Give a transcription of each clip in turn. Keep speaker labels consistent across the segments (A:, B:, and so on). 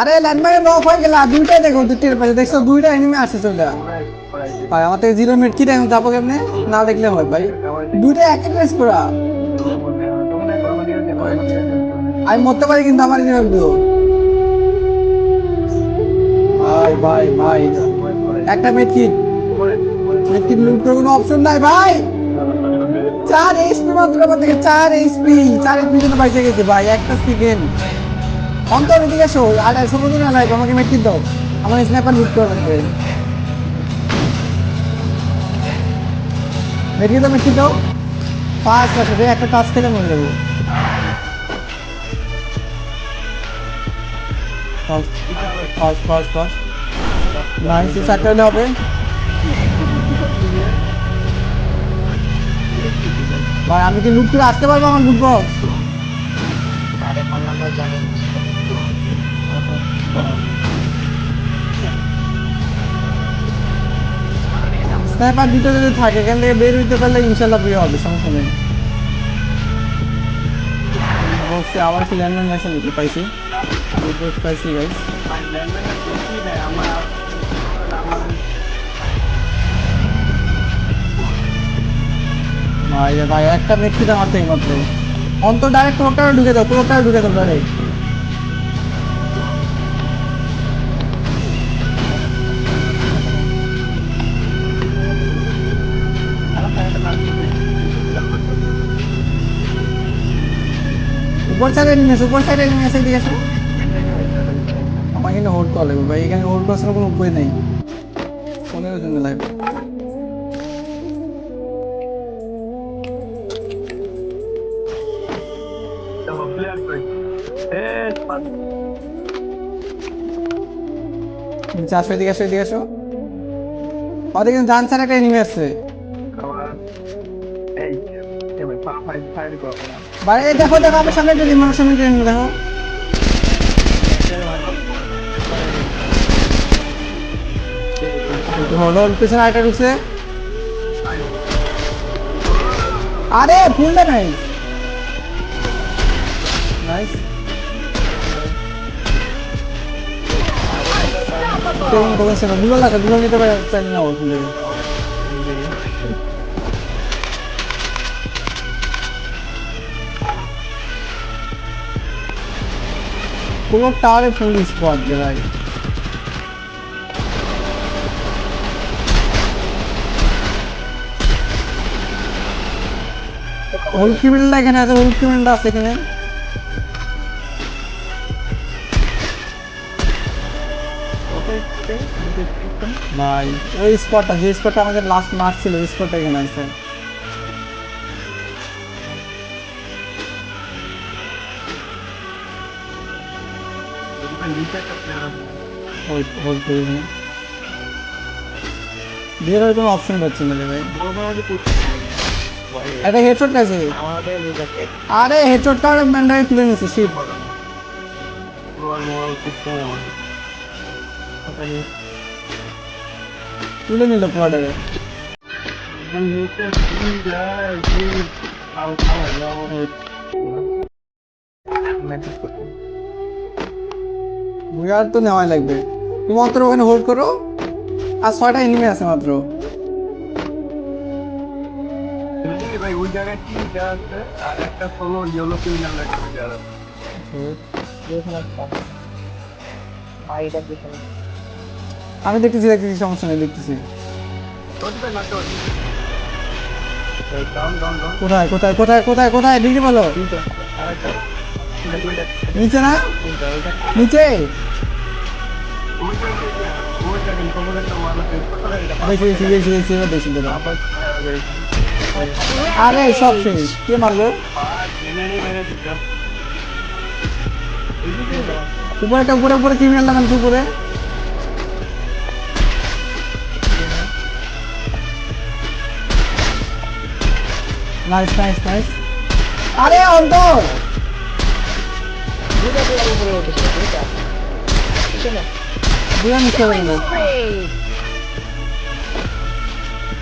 A: আরে ল্যান্ডমার্কে নক হয়ে গেল দুইটাই দেখো তুই টের পাইছে দেখছ, দুইটা এনিমি আসছে চলে। ভাই আমার থেকে জিরো মিনিট কি দেখো, যাব কেমনে? না দেখলে হয়, ভাই। দুইটা এক রেস করা আমি মরতে পারি কিন্তু আমার এনিমি ভাই ভাই ভাই। একটা মেটকিট মেটকিট লুট করার কোনো অপশন নাই, ভাই। চার এইচপি মাত্র আমার থেকে, চার এইচপি চার এইচপি জন্য বাইসে গেছে, ভাই, একটা সেকেন্ড অন্তর এদিকে এসো আর সমুদ্র না নাই আমাকে মেটকিট দাও আমার স্ন্যাপার লুট করে লাগবে মেটকিট দাও মেটকিট দাও পাঁচ একটা টাচ খেলে পাঁচ পাঁচ নাইনটি চারটে হলে হবে। আমি কি লুট করে আসতে পারব আমার লুট বক্স স্নাইপার দুটো যদি থাকে, এখান থেকে বের হইতে পারলে ইনশাল্লাহ প্রিয় হবে, সমস্যা নেই। আবার পাইছি? পাইছি ভাই একটা থেকে মাত্র। অন্তর ডাইরেক্ট পুরোটা ঢুকে দাও পুরোটা ঢুকে দাও ডাইরেক্ট নিয়ে এসে দিয়ে আসো আমার এখানে হোল্ড করা লাগবে ভাই এখানে হোল্ড করার কোনো উপায় নেই। ফোনের জন্য লাগবে আসো এদিকে আসো এদিকে আসো। কিন্তু সাইড একটা এনিমি আছে এই দেখো দেখো, আমার সামনে একটা রিমোট সামনে enemy দেখো। হলো পিছনে আরেকটা ঢুকছে। আরে ফুলটা নাই নাইস ট্রেনিং করেছে না গুলো লাগে গুলো নিতে পারে না ওর ফুলে পুরো টাওয়ারে ফুল স্পট ভাই। হলকি মিলটা এখানে আছে হলকি মিলটা আছে এখানে। ভাই ওই স্পটটা যে স্পটটা আমাদের লাস্ট মার্ক ছিল ওই স্পটটা এখানে আছে। হোল্ড হোল্ড করে নিন। বের হওয়ার কোনো অপশন পাচ্ছি না রে ভাই একটা হেডশট আছে আরে হেডশটটা ম্যান্ডারে তুলে নিয়েছে শিট তুলে নিল প্রোডারে বুয়ার তো নেওয়াই লাগবে। তুমি মাত্র ওখানে হোল্ড করো আর ছয়টা এনিমি আছে মাত্র।
B: ওই জায়গায় তিনটা আছে? আর একটা হলো ইয়েলো যারা
A: আমি দেখতেছি দেখতেছি সমস্যা নেই দেখতেছি। কোথায় কোথায় কোথায় কোথায় কোথায়? ডিগ্রি বলো নিচে না? নিচে? আরে, সব শেষ। কে
B: জেনারেলি
A: উপরে একটা, উপরে উপরে ক্রিমিনাল লাগান উপরে। নাইস নাইস নাইস আরে, অন্তর! দুজন মিস করবেন না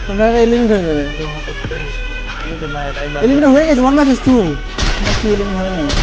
A: তোমরা এলিমিনেট হয়ে যাবে এলিমিনেট হয়ে গেছে ওয়ান ম্যাচ টু এলিমিনেট হয়ে গেছে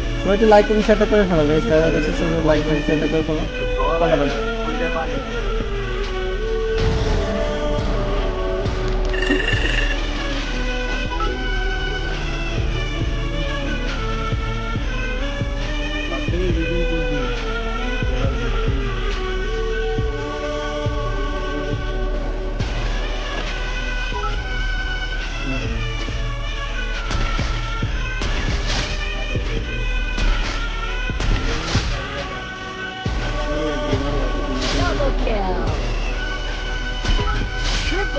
A: সবাই একটু লাইক করে শেয়ারটা করে ফেলো লাইক করে শেয়ারটা করে ফেলো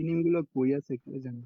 B: ইনিংগুলো কই আছে কে জানে।